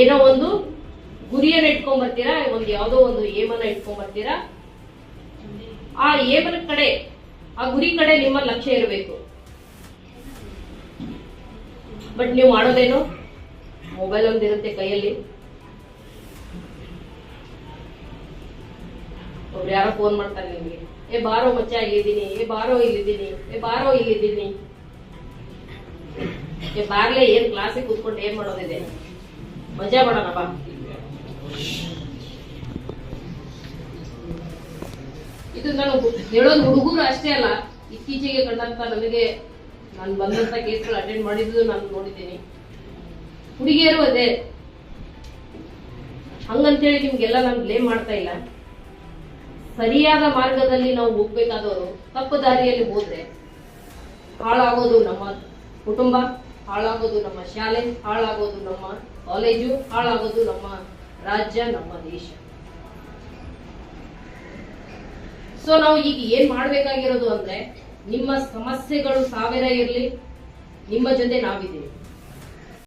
ಏನೋ ಒಂದು ಗುರಿಯನ್ನ ಇಟ್ಕೊಂಡ್ ಬರ್ತೀರಾ ಒಂದು ಯಾವುದೋ ಒಂದು ಏಮನ್ನ ಇಟ್ಕೊಂಡ್ ಬರ್ತೀರಾ ಆ ಏಮನ ಕಡೆ, ಆ ಗುರಿ ಕಡೆ ನಿಮ್ಮ ಲಕ್ಷ್ಯ ಇರಬೇಕು. ಬಟ್ ನೀವು ಮಾಡೋದೇನು? ಮೊಬೈಲ್ ಒಂದಿರುತ್ತೆ ಕೈಯಲ್ಲಿ. ಒಬ್ರು ಯಾರೋ ಫೋನ್ ಮಾಡ್ತಾರೆ ನಿಮ್ಗೆ. ಏ ಬಾರೋ ಮಚ್ಚ, ಇಲ್ಲಿದ್ದೀನಿ. ಏ ಬಾರೋ, ಇಲ್ಲಿದ್ದೀನಿ. ಏ ಬಾರೋ, ಇಲ್ಲಿದ್ದೀನಿ. ಏ ಬಾರ್ಲೆ, ಏನ್ ಕ್ಲಾಸಿಗೆ ಕೂತ್ಕೊಂಡು ಏನ್ ಮಾಡೋದಿದೆ? ಮಜಾ ಮಾಡೋಣ ಬಾ ಇದು ನಾನು ಹೇಳೋದು ಹುಡುಗರು ಅಷ್ಟೇ ಅಲ್ಲ, ಇತ್ತೀಚೆಗೆ ಕಂಡಂತ ನನಗೆ ನಾನು ಬಂದಂತ ಕೇಸ್ಗಳು ಅಟೆಂಡ್ ಮಾಡಿದ್ದು ನಾನು ನೋಡಿದ್ದೀನಿ. ಹುಡುಗಿಯರು ಅದೇ. ಹಂಗಂತೇಳಿ ನಿಮ್ಗೆಲ್ಲ ನಾನು ಬ್ಲೇಮ್ ಮಾಡ್ತಾ ಇಲ್ಲ. ಸರಿಯಾದ ಮಾರ್ಗದಲ್ಲಿ ನಾವು ಹೋಗ್ಬೇಕಾದವರು ತಪ್ಪು ದಾರಿಯಲ್ಲಿ ಹೋದ್ರೆ ಹಾಳಾಗೋದು ನಮ್ಮ ಕುಟುಂಬ. ಹಾಳಾಗೋದು ನಮ್ಮ ಶಾಲೆ, ಹಾಳಾಗೋದು ನಮ್ಮ ಕಾಲೇಜು, ಹಾಳಾಗೋದು ನಮ್ಮ ರಾಜ್ಯ, ನಮ್ಮ ದೇಶ. ಸೊ ನಾವು ಈಗ ಏನ್ ಮಾಡ್ಬೇಕಾಗಿರೋದು ಅಂದ್ರೆ, ನಿಮ್ಮ ಸಮಸ್ಯೆಗಳು ಸಾವಿರ ಇರಲಿ, ನಿಮ್ಮ ಜೊತೆ ನಾವಿದ್ದೀವಿ.